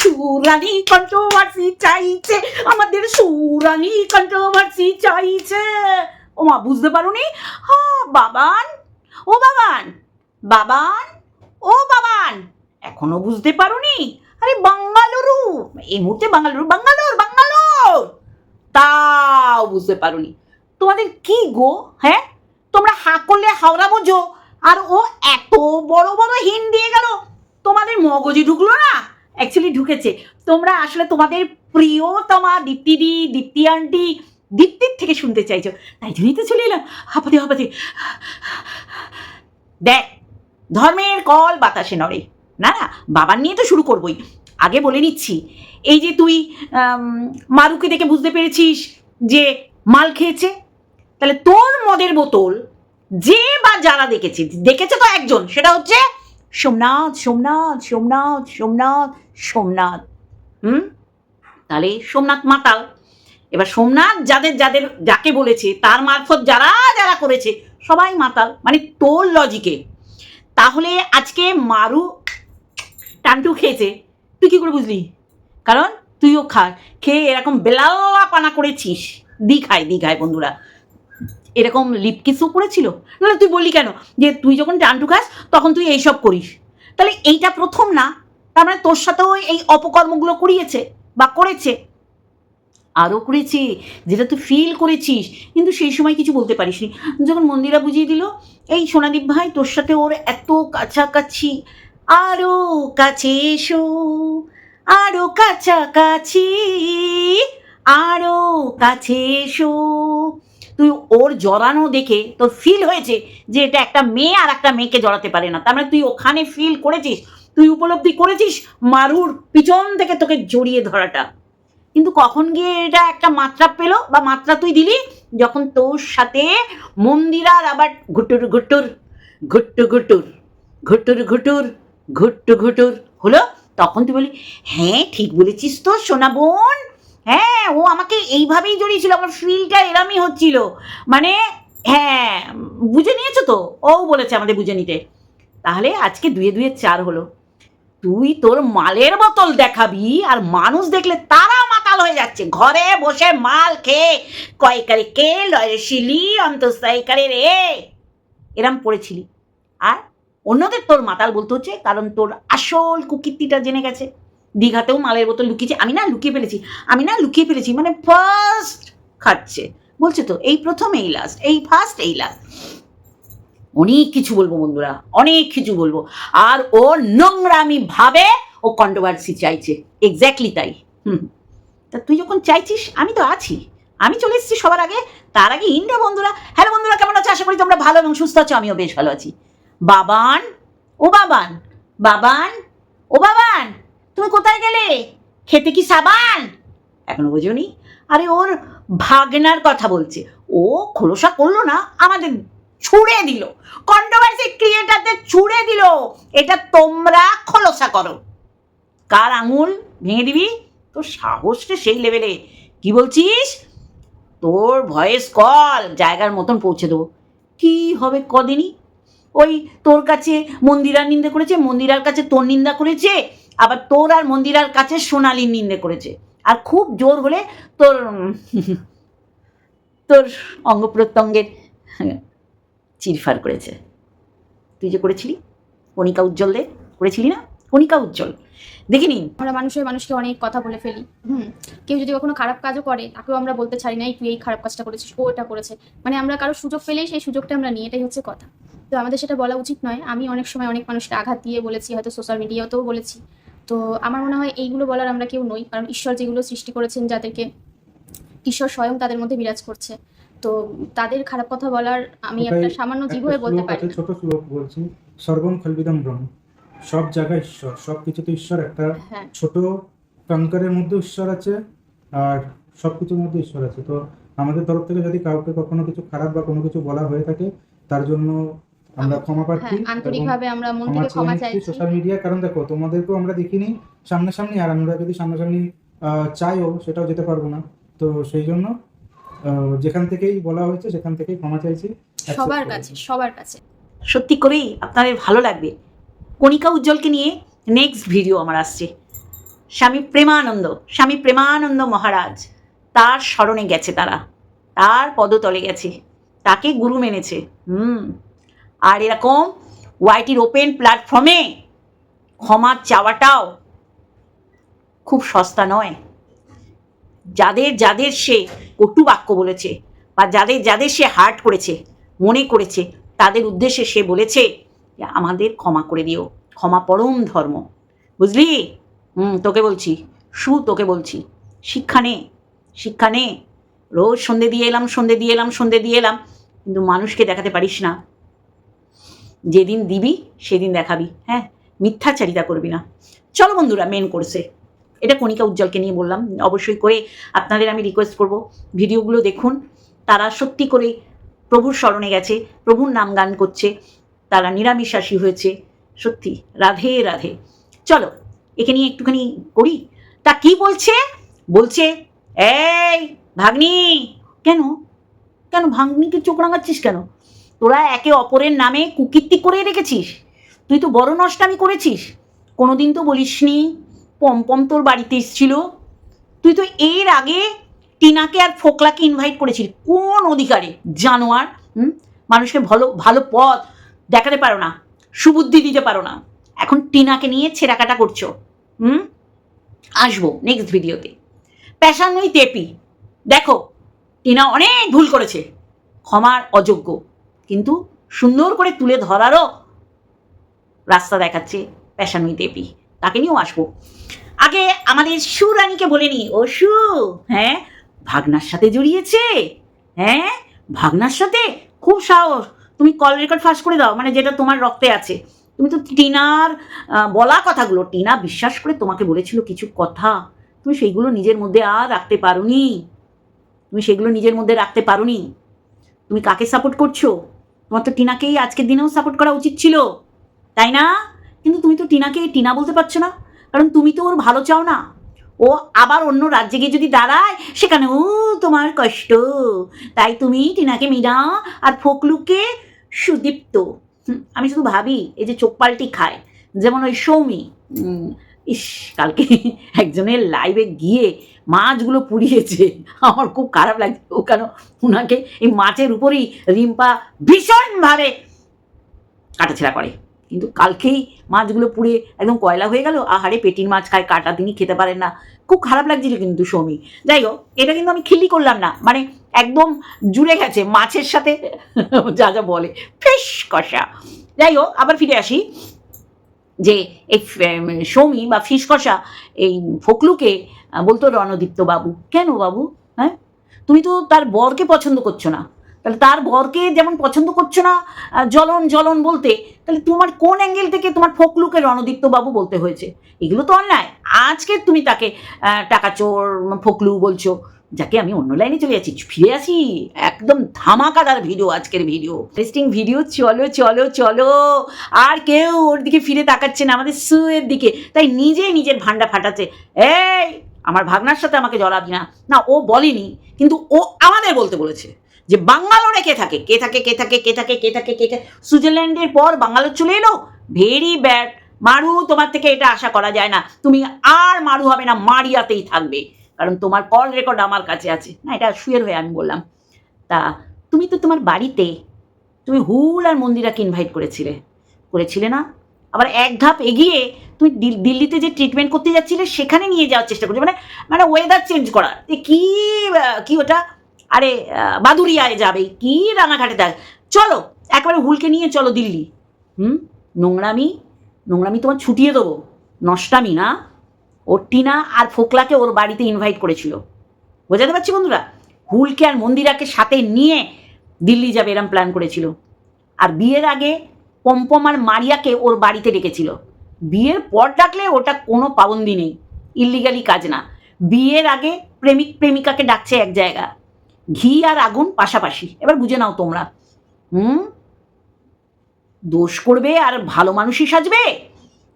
সুরানি controversy চাইছে, আমাদের সুরানি controversy চাইছে। ও মা, বুঝতে পারোনি? হা, বাবান, ও বাবান বাবান, ও বাবান, এখনও বুঝতে পারোনি? আরে, বাঙ্গালুরু, এই মুহূর্তে বাঙ্গালুরু, বাঙ্গালোর বাঙ্গালোর! তাও বুঝতে পারোনি। তোমাদের কি গো হ্যাঁ? তোমরা হাঁ করলে হাওড়া বোঝো, আর ও এত বড় বড় হিন দিয়ে গেল তোমাদের মগজে ঢুকলো না? অ্যাকচুয়ালি ঢুকেছে। তোমরা আসলে তোমাদের প্রিয়তমা দীপ্তিদি দীপ্তি আন্টি দীপ্তির থেকে শুনতে চাইছো। তাই জন্যই তো চলে এলাম। হাঁপাতে হাঁপাতে। দেখ, ধর্মের কল বাতাসে নড়ে। না না, বাবার নিয়ে তো শুরু করবই। আগে বলে নিচ্ছি, এই যে তুই মারুকে দেখে বুঝতে পেরেছিস যে মাল খেয়েছে? তাহলে তোর মদের বোতল যে বা যারা দেখেছে দেখেছে তো একজন, সেটা হচ্ছে সোমনাথ সোমনাথ সোমনাথ সোমনাথ সোমনাথ। হুম? তাহলে সোমনাথ মাতাল। এবার সোমনাথ যাদের যাদের, যাকে বলেছে, তার মারফত যারা যারা করেছে, সবাই মাতাল। মানে তোর লজিকে তাহলে আজকে মারু টান্টু খেয়েছে। তুই কি করে বুঝলি? কারণ তুইও খা খেয়ে এরকম বেলাল্লা পানা করেছিস দীঘায় দীঘায় বন্ধুরা। এরকম লিপ কিসও করেছিল? না তুই বললি কেন? যে তুই যখন টান্টু খাস তখন তুই এইসব করিস। তাহলে এইটা প্রথম না? তার মানে তোর সাথেও এই অপকর্মগুলো করিয়েছে বা করেছে? আরও করেছে, যেটা তুই ফিল করেছিস, কিন্তু সেই সময় কিছু বলতে পারিসনি। যখন মন্দিরা বুঝিয়ে দিল, এই সোনাদীপ ভাই, তোর সাথে ওর এত কাছাকাছি আরও কাছে এসো আরও কাছাকাছি আরও কাছে এসো। তুই ওর জড়ানো দেখে তোর ফিল হয়েছে যে এটা একটা মেয়ে আর একটা মেয়েকে জড়াতে পারে না। তার মানে তুই ওখানে ফিল করেছিস, তুই উপলব্ধি করেছিস মারুর পিছন থেকে তোকে জড়িয়ে ধরাটা। কিন্তু কখন গিয়ে এটা একটা মাত্রা পেল বা মাত্রা তুই দিলি? যখন তোর সাথে মন্দিরার আবার ঘুটুর ঘুটুর ঘুট্টু ঘুটুর ঘুটুর ঘুটুর ঘুট্টু ঘুটুর হলো, তখন তুই বলি হ্যাঁ ঠিক বলেছিস তো, সোনা বোন। হ্যাঁ ও আমাকে এইভাবেই জড়িয়েছিল, আমার ফিলটা এরমই হচ্ছিল। মানে হ্যাঁ বুঝে নিয়েছো তো? ও বলেছে আমাদের বুঝে নিতে। তাহলে আজকে দুয়ে দুয়ে চার হলো। তুই তোর মালের বোতল দেখাবি, আর মানুষ দেখলে তারা মাতাল হয়ে যাচ্ছে। ঘরে বসে মাল খেয়ে কয়কারে কে লয় শিলি, অন্তস্থায়ীকারে রে। এরম পড়েছিলি। আর অন্যদের তোর মাতাল বলতে হচ্ছে, কারণ তোর আসল কুকীর্তিটা জেনে গেছে। দীঘাতেও মালের বোতল লুকিয়েছে। আমি না লুকিয়ে ফেলেছি। আমি না লুকিয়ে ফেলেছি। মানে ফার্স্ট খাচ্ছে। বলছে তো, এই প্রথম এই লাস্ট এই ফার্স্ট এই লাস্ট অনেক কিছু বলব বন্ধুরা, অনেক কিছু বলব। আর ও নোংরামি ভাবে ও কন্ট্রোভার্সি চাইছে। এক্স্যাক্টলি তাই। হুম। তা তুই যখন চাইছিস, আমি তো আছি। আমি চলে এসেছি সবার আগে। তার আগে ইন্ডিয়া বন্ধুরা। হ্যালো বন্ধুরা, কেমন আছো? আশা করি তোমরা ভালো এবং সুস্থ আছো। আমিও বেশ ভালো আছি। বাবান, ও বাবান বাবান, ও বাবান। তুমি কোথায় গেলে? খেতে কি সাবান? এখনও বোঝনি? আরে ওর ভাগনার কথা বলছে। ও খোলসা করল না, আমাদের ছুড়ে দিল। কন্ট্রোভার্সি ক্রিয়েটারদের ছুড়ে দিল। এটা তোমরা খোলসা করো। কার আঙুল ভেঙে দিবি? তোর সাহসটা সেই লেভেলে কি বলছিস? তোর ভয়েস কল জায়গার মতন পৌঁছে দেবো। কি হবে কদিনই? ওই তোর কাছে মন্দিরার নিন্দা করেছে, মন্দিরার কাছে তোর নিন্দা করেছে? আবার তোর আর মন্দিরার কাছে সোনালির নিন্দে করেছে। আর খুব জোর হলে তোর তোর অঙ্গ প্রত্যঙ্গের চিরফার করেছে। তুই যে করেছিলি? কণিকা উজ্জ্বল দে। করেছিলি না? কণিকা উজ্জ্বল। দেখিনি আমরা মানুষের মানুষকে অনেক কথা বলে ফেলি। হুম। কেউ যদি কখনো খারাপ কাজও করে, তাকেও আমরা বলতে ছাড়ি না, "এই তুই এই খারাপ কাজটা করেছিস, ও এটা করেছে। মানে আমরা কারও সুযোগ পেলেই সেই সুযোগটা আমরা নিই, এটাই হচ্ছে কথা। তো আমাদের সেটা বলা উচিত নয়। আমি অনেক সময় অনেক মানুষকে আঘাত দিয়ে বলেছি, হয়তো সোশ্যাল মিডিয়াতেও বলেছি। তো আমার মনে হয় এইগুলো বলার আমরা কেউ নই। কারণ ঈশ্বর যেগুলো সৃষ্টি করেছেন যাদেরকে ঈশ্বর স্বয়ং তাদের মধ্যে বিরাজ করছে। তো তাদের খারাপ কথা বলার আমি একটা সামান্য জীব হয়ে বলতে পারি ছোট শ্লোক বলছি সর্বম খলবিদম ব্রহ্ম। সব জায়গায় ঈশ্বর সব কিছুতে ঈশ্বর একটা হ্যাঁ। ছোট কঙ্কারের মধ্যে ঈশ্বর আছে আর সব কিছুর মধ্যে ঈশ্বর আছে। তো আমাদের তরফ থেকে যদি কাউকে কখনো কিছু খারাপ বা কোনো কিছু বলা হয়ে থাকে তার জন্য আমরা ক্ষমা প্রার্থী হ্যাঁ আন্তরিকভাবে আমরা মন থেকে ক্ষমা চাইছি। সোশ্যাল মিডিয়া কারণ দেখো তোমাদেরকেও আমরা দেখিনি সামনাসামনি আর আমরা যদি সামনাসামনি চাইও সেটাও যেতে পারব না। তো সেই জন্য আহ, যেখান থেকেই বলা হয়েছে সেখান থেকেই ক্ষমা চাইছি। সবার কাছে সবার কাছে। সত্যি করেই আপনাদের ভালো লাগবে। কণিকা উজ্জ্বলকে নিয়ে নেক্সট ভিডিও আমার আসছে। স্বামী প্রেমানন্দ স্বামী প্রেমানন্দ মহারাজ তার স্মরণে গেছে তারা। তার পদতলে গেছে। তাকে গুরু মেনেছে। হুম। আর এরকম ওয়াইটির ওপেন প্ল্যাটফর্মে ক্ষমা চাওয়াটাও খুব সস্তা নয়। যাদের যাদের সে কটু বাক্য বলেছে বা যাদের যাদের সে হার্ট করেছে, মনে করেছে, তাদের উদ্দেশ্যে সে বলেছে আমাদের ক্ষমা করে দিও। ক্ষমা পরম ধর্ম। বুঝলি? হুম, তোকে বলছি। সু, তোকে বলছি। শিক্ষা নে শিক্ষা নে। রোজ সন্ধে দিয়ে এলাম, সন্ধে দিয়ে এলাম, সন্ধে দিয়ে এলাম। কিন্তু মানুষকে দেখাতে পারিস না। যেদিন দিবি, সেদিন দেখাবি হ্যাঁ? মিথ্যাচারিতা করবি না। চলো বন্ধুরা মেন কোর্সে এটা কণিকা উজ্জ্বলকে নিয়ে বললাম। অবশ্যই করে আপনাদের আমি রিকোয়েস্ট করব। ভিডিওগুলো দেখুন। তারা সত্যি করে প্রভুর স্মরণে গেছে, প্রভুর নাম গান করছে। তারা নিরামিষাসী হয়েছে। সত্যি, রাধে রাধে। চলো, একে নিয়ে একটুখানি করি। তা কি বলছে? বলছে, এই, ভাগ্নি! কেন? কেন ভাগ্নিকে চোখ রাঙাচ্ছিস কেন? তোরা একে অপরের নামে কুকীর্তি করে রেখেছিস? তুই তো বড় নষ্টামি করেছিস। কোনোদিন তো বলিসনি পম্পম তোর বাড়িতে এসেছিল। তুই তো এর আগে টিনাকে আর ফোকলাকে ইনভাইট করেছিস কোন অধিকারে? জানোয়ার, হুম? মানুষকে ভালো ভালো পথ দেখাতে পারো না, সুবুদ্ধি দিতে পারো না। এখন টিনাকে নিয়ে ছেঁড়াকাটা করছ, হুম? আসব নেক্সট ভিডিওতে প্যাশানই তেপি। দেখো, টিনা অনেক ভুল করেছে। ক্ষমার অযোগ্য। কিন্তু সুন্দর করে তুলে ধরারও রাস্তা দেখাচ্ছে প্যাশানই দেবী তাকে নিয়েও আসব। আগে আমাদের সুরানীকে বলে নি ও সু হ্যাঁ ভাগনার সাথে জড়িয়েছে হ্যাঁ ভাগনার সাথে? খুব সাহস। তুমি কল রেকর্ড ফাঁস করে দাও মানে যেটা তোমার রক্তে আছে। তুমি তো টিনার বলা কথাগুলো, টিনা বিশ্বাস করে তোমাকে বলেছিল কিছু কথা। তুমি সেইগুলো নিজের মধ্যে আর রাখতে পারোনি। তুমি সেগুলো নিজের মধ্যে রাখতে পারোনি। তুমি কাকে সাপোর্ট করছ? তোমার তো টিনাকেই আজকের দিনেও সাপোর্ট করা উচিত ছিল, তাই না? কিন্তু তুমি তো টিনাকে টিনা বলতে পারছ না, কারণ তুমি তো ওর ভালো চাও না। ও আবার অন্য রাজ্যে গিয়ে যদি দাঁড়ায়, সেখানেও তোমার কষ্ট। তাই তুমি টিনাকে মীরা আর ফোকলুকে সুদীপ্ত। আমি শুধু ভাবি, এই যে চোখ পাল্টি খায়, যেমন ওই সৌমি। ইস, কালকে একজনের লাইভে গিয়ে মাছগুলো পুড়িয়েছে। আমার খুব খারাপ লাগছে। ও কেন ওনাকে এই মাছের উপরেই রিম্পা ভীষণভাবে কাটাছেড়া করে। কিন্তু কালকেই মাছগুলো পুড়ে একদম কয়লা হয়ে গেল। আহারে, পেটির মাছ খায়, কাটা তিনি খেতে পারেন না। খুব খারাপ লাগছিল কিন্তু সৌমি। যাই হোক, এটা কিন্তু আমি খিলি করলাম না। মানে একদম জুড়ে গেছে মাছের সাথে, যা যা বলে, ফিস কষা। যাই হোক, আবার ফিরে আসি। যে এই সৌমি বা ফিস কষা এই ফকলুকে বলতো রণদীপ্ত বাবু। কেন বাবু? হ্যাঁ? তুমি তো তার বরকে পছন্দ করছ না। তাহলে তার বরকে যেমন পছন্দ করছ না জ্বলন জ্বলন বলতে, তাহলে তোমার কোন অ্যাঙ্গেল থেকে তোমার ফকলুকে রণদীপ্ত বাবু বলতে হয়েছে? এগুলো তো অন্যায়। আজকে তুমি তাকে টাকা চোর, ফকলু বলছো। যাকে আমি অন্য লাইনে চলে যাচ্ছি, ফিরে আসি। একদম ধামাকাদার ভিডিও আজকের ভিডিও ইন্টারেস্টিং ভিডিও চলো চলো চলো। আর কেউ ওর দিকে ফিরে তাকাচ্ছে না, আমাদের সুয়ের দিকে। তাই নিজে নিজের ভান্ডা ফাটাচ্ছে। এই, আমার ভাগনার সাথে আমাকে জড়াবি না। না, ও বলেনি, কিন্তু ও আমাদের বলতে বলেছে যে বাঙ্গালোরে কে থাকে? কে থাকে কে থাকে কে থাকে কে থাকে কে থাকে? সুইজারল্যান্ডের পর বাঙ্গালোর চলে এলো? ভেরি ব্যাড মারু, তোমার থেকে এটা আশা করা যায় না। তুমি আর মারু হবে না, মারিয়াতেই থাকবে। কারণ তোমার কল রেকর্ড আমার কাছে আছে। না, এটা শুয়ের হয়ে আমি বললাম। তা তুমি তো তোমার বাড়িতে তুমি হুল আর মন্দিরাকে ইনভাইট করেছিলে। করেছিলে না? আবার এক ধাপ এগিয়ে তুমি দিল- দিল্লিতে যে ট্রিটমেন্ট করতে যাচ্ছিলে, সেখানে নিয়ে যাওয়ার চেষ্টা করছ মানে মানে ওয়েদার চেঞ্জ করা। কি কি ওটা? আরে বাদুরিয়ায় যাবে। কি রাঙাঘাটে দেখ চলো, একবারে হুলকে নিয়ে চলো দিল্লি। হুম? নোংরামি নোংরামি তোমার ছুটিয়ে দেবো। নষ্টামি না? ওর টিনা আর ফোকলাকে ওর বাড়িতে ইনভাইট করেছিল। বোঝাতে পারছি বন্ধুরা? হুলকে আর মন্দিরাকে সাথে নিয়ে দিল্লি যাবে এরম প্ল্যান করেছিল। আর বিয়ের আগে পম্পম আর মারিয়াকে ওর বাড়িতে ডেকেছিল। বিয়ের পর ডাকলে ওটা কোনো পাবন্দি নেই। ইলিগালি কাজ না। বিয়ের আগে প্রেমিক প্রেমিকাকে ডাকছে এক জায়গা। ঘি আর আগুন পাশাপাশি। এবার বুঝে নাও তোমরা। হুম? দোষ করবে আর ভালো মানুষই সাজবে?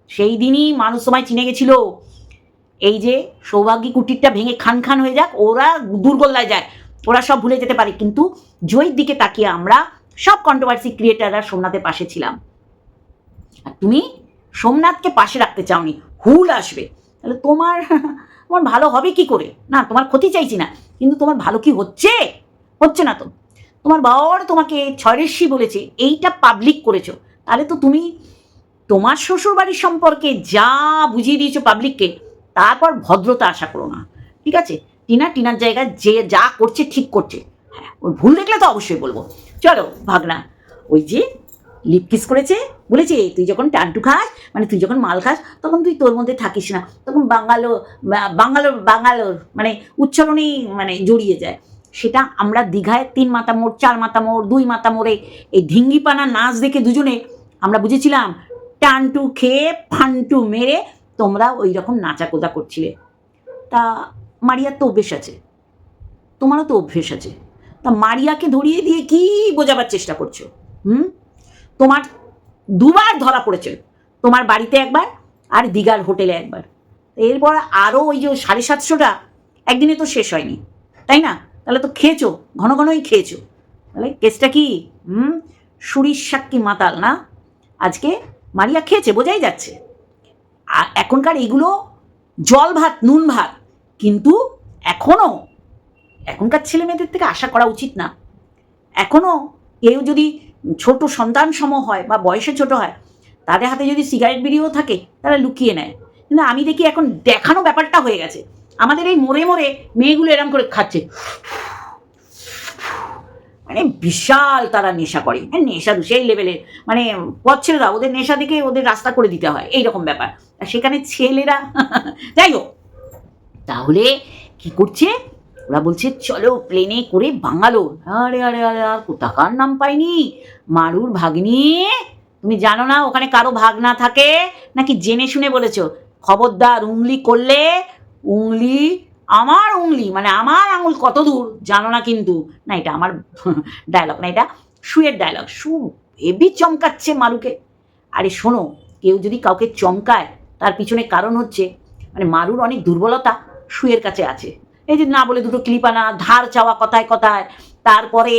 সেই দিনই মানুষ সময় চিনে গেছিল। এই যে সৌভাগ্যী কুটিরটা ভেঙে খান খান হয়ে যাক, ওরা দুর্গোল্লায় যায়, ওরা সব ভুলে যেতে পারে। কিন্তু জয়ের দিকে তাকিয়ে আমরা সব কন্ট্রোভার্সি ক্রিয়েটাররা সোমনাথের পাশে ছিলাম। আর তুমি সোমনাথকে পাশে রাখতে চাওনি, হুল আসবে। তাহলে তোমার তোমার ভালো হবে কি করে? না, তোমার ক্ষতি চাইছি না, কিন্তু তোমার ভালো কি হচ্ছে? হচ্ছে না তো। তোমার বাবার তোমাকে ছয়রেশি বলেছে, এইটা পাবলিক করেছ। তাহলে তো তুমি তোমার শ্বশুরবাড়ির সম্পর্কে যা বুঝিয়ে দিয়েছ পাবলিককে তারপর ভদ্রতা আশা করো না। ঠিক আছে? টিনা টিনার জায়গায় যে যা করছে ঠিক করছে। হ্যাঁ ওর ভুল দেখলে তো অবশ্যই বলব। চলো, ভাগনা, ওই যে লিপ কিস করেছে, বলেছে তুই যখন টান্টু খাস মানে তুই যখন মাল খাস, তখন তুই তোর মধ্যে থাকিস না। তখন বাঙালো বাঙালোর বাঙালোর মানে উচ্চারণেই মানে জড়িয়ে যায়। সেটা আমরা দীঘায় তিন মাথা মোড় চার মাথা মোড় দুই মাথা মোড়ে এই ঢিঙ্গিপানা নাচ দেখে দুজনে আমরা বুঝেছিলাম, টানটু খেয়ে ফান্টু মেরে তোমরা ওই রকম নাচাকোদা করছিলে। তা মারিয়ার তো অভ্যেস আছে। তোমারও তো অভ্যেস আছে। তা মারিয়াকে ধরিয়ে দিয়ে কি বোঝাবার চেষ্টা করছ? হুম? তোমার দুবার ধরা পড়েছে। তোমার বাড়িতে একবার আর দীঘার হোটেলে একবার। এরপর আরও ওই যে সাড়ে সাতশোটা একদিনে তো শেষ হয়নি। তাই না? তাহলে তো খেয়েছো, ঘন ঘনই খেয়েছো। তাহলে কেসটা কি? হুম? সুরির সাক্ষী মাতাল না? আজকে মারিয়া খেয়েছে, বোঝাই যাচ্ছে। এখনকার এগুলো জল ভাত, নুন ভাত, কিন্তু এখনও এখনকার ছেলে মেয়েদের থেকে আশা করা উচিত না। এখনও কেউ যদি ছোট সন্তান সম হয় বা বয়সে ছোট হয়, তাদের হাতে যদি সিগারেট বিড়িও থাকে, তারা লুকিয়ে নেয়। কিন্তু আমি দেখি এখন দেখানো ব্যাপারটা হয়ে গেছে। আমাদের এই মোড়ে মোড়ে মেয়েগুলো এরম করে খাচ্ছে। মানে বিশাল তারা নেশা করে। হ্যাঁ নেশা সেই লেভেলের মানে পথ ছেড়ে দাও, ওদের নেশা দেখে ওদের রাস্তা করে দিতে হয়, এইরকম ব্যাপার। আর সেখানে ছেলেরা, যাই হোক, তাহলে কি করছে? ওরা বলছে, চলো প্লেনে করে বাঙালো আরে আরে আরে, আর কোথাকার নাম পাইনি? মারুর ভাগ্নি? তুমি জানো না ওখানে কারও ভাগনা থাকে? নাকি জেনে শুনে বলেছ? খবরদার উংলি করলে, উংলি আমার উংলি মানে আমার আঙুল কত দূর জানো না কিন্তু। না, এটা আমার ডায়লগ না, এটা শুয়ের ডায়লগ শু হেবি চমকাচ্ছে মারুকে। আরে শোনো, কেউ যদি কাউকে চমকায়, তার পিছনে কারণ হচ্ছে মানে মারুর অনেক দুর্বলতা শুয়ের কাছে আছে। এই যে না বলে দুটো ক্লিপানা ধার চাওয়া কথায় কথায়, তারপরে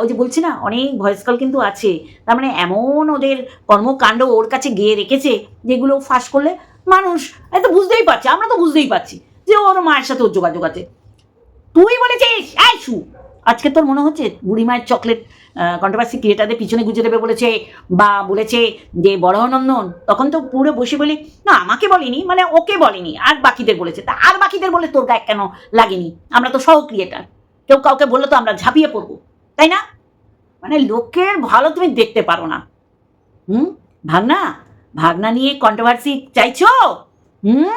ওই যে বলছি না, অনেক ভয়েস কল কিন্তু আছে। তার মানে এমন ওদের কর্মকাণ্ড ওর কাছে গিয়ে রেখেছে, যেগুলো ফাঁস করলে মানুষ, এ তো বুঝতেই পারছে, আমরা তো বুঝতেই পারছি। যে ওর মায়ের সাথে ওর যোগাযোগ আছে। তুই বলেছিস, এই শু আজকে তোর মনে হচ্ছে বুড়ি মায়ের চকলেট কন্ট্রোভার্সি ক্রিয়েটারদের পিছনে গুজে দেবে বলেছে, বা বলেছে যে বড়নন্দন তখন তো পুরো বসে বলি, না, আমাকে বলিনি মানে ওকে বলেনি, আর বাকিদের বলেছে। তা আর বাকিদের বলে তোর গায়ে কেন লাগেনি? আমরা তো সহ ক্রিয়েটার কেউ কাউকে বললে তো আমরা ঝাঁপিয়ে পড়ব, তাই না? মানে লোকের ভালো তুমি দেখতে পারো না। হুম? ভাগনা? ভাগনা নিয়ে কন্ট্রোভার্সি চাইছো? হুম?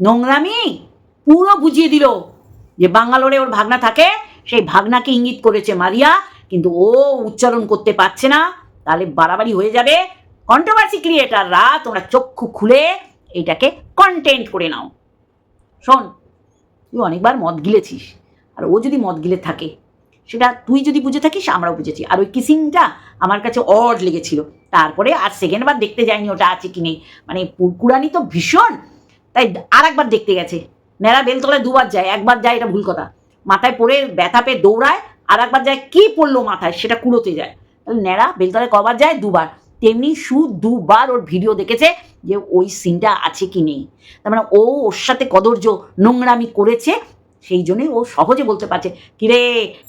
নোংরামি? পুরো বুঝিয়ে দিল যে বাঙ্গালোরে ওর ভাগনা থাকে, সেই ভাগনাকে ইঙ্গিত করেছে মারিয়া, কিন্তু ও উচ্চারণ করতে পারছে না। তাহলে বাড়াবাড়ি হয়ে যাবে। কন্ট্রোভার্সি ক্রিয়েটাররা তোমরা চক্ষু খুলে এটাকে কন্টেন্ট করে নাও। শোন, তুই অনেকবার মদ গিলেছিস, আর ও যদি মদ গিলে থাকে, সেটা তুই যদি বুঝে থাকিস, আমরাও বুঝেছি। আর ওই কিসিংটা আমার কাছে অড লেগেছিল। তারপরে আর সেকেন্ড বার দেখতে যায়নি ওটা আছে কি নেই। মানে পুরকুরানি তো ভীষণ, তাই আর একবার দেখতে গেছে। নেড়া বেলতলায় দুবার যায়, একবার যায় এটা ভুল কথা। মাথায় পড়ে ব্যথা পেয়ে দৌড়ায়, আর একবার যায় কি পড়ল মাথায় সেটা কুড়োতে যায়। তাহলে ন্যাড়া বেলতলায় কবার যায়? দুবার। তেমনি সু দুবার ওর ভিডিও দেখেছে যে ওই সিনটা আছে কি নেই। তার মানে ও ওর সাথে কদর্য নোংরামি করেছে সেই জন্যই ও সহজে বলতে পারছে, কিরে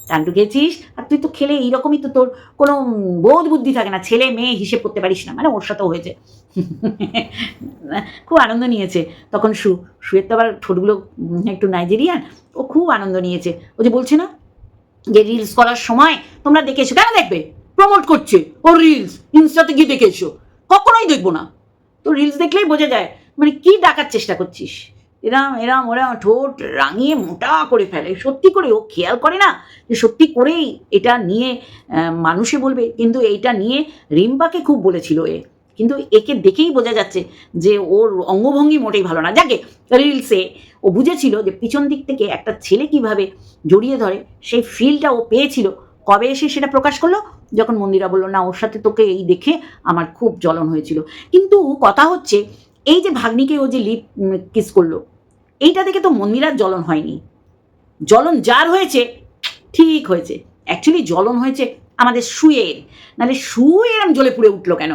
টান্টু খেয়েছিস? আর তুই তো খেলে এইরকমই তো তোর কোনো বোধ বুদ্ধি থাকে না, ছেলে মেয়ে হিসেব করতে পারিস না। মানে ওর সাথেও হয়েছে। খুব আনন্দ নিয়েছে। তখন সু, সুয়ের তো আবার ঠোঁটগুলো একটু নাইজেরিয়ান, ও খুব আনন্দ নিয়েছে। ও যে বলছে না যে রিলস করার সময় তোমরা দেখে এসো, কেন দেখবে? প্রমোট করছে। ও রিলস ইনস্টাতে গিয়ে দেখে এসো। কখনোই দেখব না। তো রিলস দেখলেই বোঝা যায় মানে কি ডাকার চেষ্টা করছিস? এরাম এরাম ওরা ঠোঁট রাঙিয়ে মোটা করে ফেলে। সত্যি করে ও খেয়াল করে না যে সত্যি করেই এটা নিয়ে মানুষে বলবে। কিন্তু এইটা নিয়ে রিম্পাকে খুব বলেছিল এ। কিন্তু একে দেখেই বোঝা যাচ্ছে যে ওর অঙ্গভঙ্গি মোটেই ভালো না। যাকে রিলসে ও বুঝেছিল যে পিছন দিক থেকে একটা ছেলে কীভাবে জড়িয়ে ধরে, সেই ফিলটা ও পেয়েছিল। কবে এসে সেটা প্রকাশ করল? যখন মন্দিরা বলল, না, ওর সাথে তোকে এই দেখে আমার খুব জ্বলন হয়েছিল। কিন্তু কথা হচ্ছে, এই যে ভাগ্নিকে ও যে লিপ কিস করল এইটা দেখে তো মন্দিরার জ্বলন হয়নি। জ্বলন যার হয়েছে, ঠিক হয়েছে। অ্যাকচুয়ালি জ্বলন হয়েছে আমাদের শুয়ের নাহলে শুয়ে এরম জ্বলে পুড়ে উঠল কেন?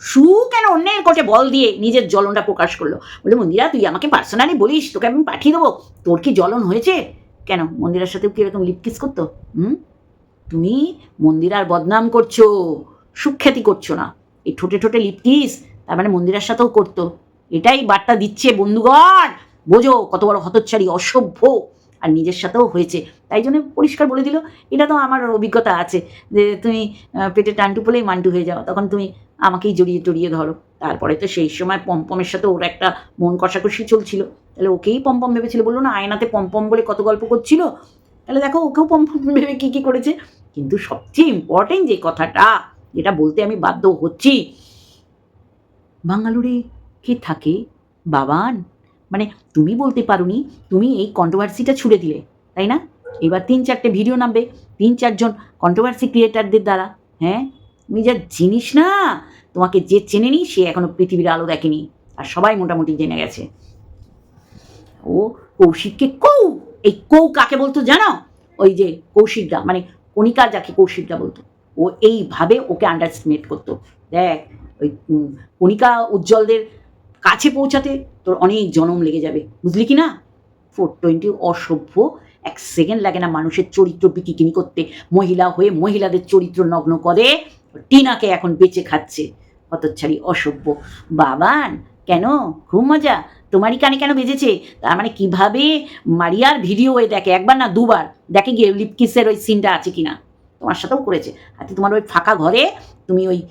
সু কেন অন্যের কোটে বল দিয়ে নিজের জ্বলনটা প্রকাশ করল? বলে মন্দিরা, তুই আমাকে পার্সোনালি বলিস, তোকে আমি পাঠিয়ে দেবো। তোর কি জ্বলন হয়েছে? কেন? মন্দিরার সাথেও কি এরকম লিপকিস করতো? হুম? তুমি মন্দিরার বদনাম করছ, সুখ্যাতি করছ না। এই ঠোঁটে ঠোঁটে লিপকিস তার মানে মন্দিরার সাথেও করতো। এটাই বার্তা দিচ্ছে বন্ধুগণ। বোঝো কত বড় হতচ্ছাড়ি, অসভ্য। আর নিজের সাথেও হয়েছে। তাই জন্য পরিষ্কার বলে দিল, এটা তো আমার অভিজ্ঞতা আছে যে তুমি পেটে টান্টু পলেই মান্টু হয়ে যাও, তখন তুমি আমাকেই জড়িয়ে টড়িয়ে ধরো। তারপরে তো সেই সময় পম্পমের সাথে ওর একটা মন কষাকষি চলছিল। তাহলে ওকেই পম্পম ভেবেছিল, বলল, না, আয়নাতে পম্পম বলে কত গল্প করছিল? তাহলে দেখো, ওকেও পম্পম ভেবে কী কী করেছে। কিন্তু সবচেয়ে ইম্পর্টেন্ট যে কথাটা, যেটা বলতে আমি বাধ্য হচ্ছি, বাঙ্গালোরে কে থাকে? বাবান? মানে তুমি বলতে পারোনি, তুমি এই কন্ট্রোভার্সিটা ছুড়ে দিলে, তাই না? এবার তিন চারটে ভিডিও নামবে, তিন চারজন কন্ট্রোভার্সি ক্রিয়েটারদের দ্বারা হ্যাঁ? তুমি যা জিনিস না, তোমাকে যে চেনেনি, সে এখনও পৃথিবীর আলো দেখেনি, আর সবাই মোটামুটি জেনে গেছে। ও কৌশিককে কৌ, এই কৌ কাকে বলতো জানো? ওই যে কৌশিকদা মানে কণিকা যাকে কৌশিকদা বলতো, ও এইভাবে ওকে আন্ডারস্টিমেট করতো। দেখ, ওই কণিকা উজ্জ্বলদের কাছে পৌঁছাতে তোর অনেক জনম লেগে যাবে। বুঝলি কি না ফোর টোয়েন্টি অসভ্য। এক সেকেন্ড লাগে না মানুষের চরিত্র বিকিকিনি করতে। মহিলা হয়ে মহিলাদের চরিত্র নগ্ন করে, টিনাকে এখন বেঁচে খাচ্ছে। হতচ্ছাড়ি অসভ্য। বাবান, কেন? খুব মজা। তোমারই কানে কেন বেজেছে? তার মানে কীভাবে মারিয়ার ভিডিও হয়ে দেখে? একবার না দুবার। দেখে গিয়ে লিপকিসের ওই সিনটা আছে কিনা? তোমার সাথেও করেছে। আর তোমার ওই ফাঁকা ঘরে তুমি ওই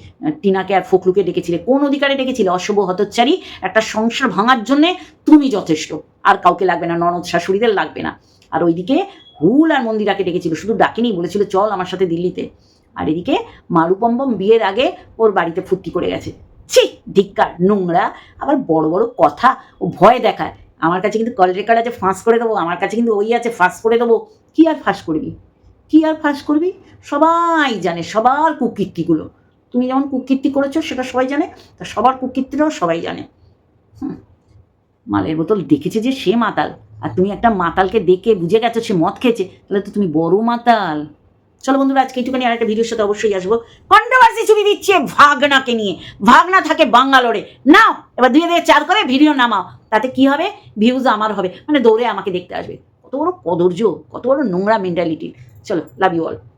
টিনাকে আর ফকলুকে ডেকেছিলে। কোন অধিকারে ডেকেছিলে? অশুভ হতচ্চারী একটা সংসার ভাঙার জন্যে তুমি যথেষ্ট। আর কাউকে লাগবে না, ননদ শাশুড়িদের লাগবে না। আর ওইদিকে হুল আর মন্দিরাকে ডেকেছিল। শুধু ডাকেনি, বলেছিল, চল আমার সাথে দিল্লিতে। আর এদিকে মারুপম্বম বিয়ের আগে ওর বাড়িতে ফুর্তি করে গেছে। ছি, ধিক্কার, নোংরা, আবার বড় বড় কথা ও ভয় দেখায়। আমার কাছে কিন্তু কল রেকর্ড আছে, ফাঁস করে দেবো। আমার কাছে কিন্তু ওই আছে, ফাঁস করে দেবো। কি আর ফাঁস করবি? কি আর ফাঁস করবি? সবাই জানে, সবার কুকীর্তিগুলো। তুমি যেমন কুকীর্তি করেছ, সেটা সবাই জানে, তা সবার কুকীর্তিটাও সবাই জানে। হুম। মালের বোতল দেখেছে যে সে মাতাল। আর তুমি একটা মাতালকে দেখে বুঝে গেছো সে মদ খেয়েছে, তাহলে তো তুমি বড় মাতাল। চলো বন্ধুরা, আজকে এইটুখানি আর একটা ভিডিওর সাথে অবশ্যই আসব। কন্ট্রোভার্সি ছবি দিচ্ছে ভাগনাকে নিয়ে। ভাগনা থাকে বাঙ্গালোরে। নাও, এবার দুই দিয়ে চার করে ভিডিও নামাও। তাতে কি হবে? ভিউজ আমার হবে। মানে দৌড়ে আমাকে দেখতে আসবে। কত বড় কদর্য কত বড় নোংরা mentality Chau, love you all.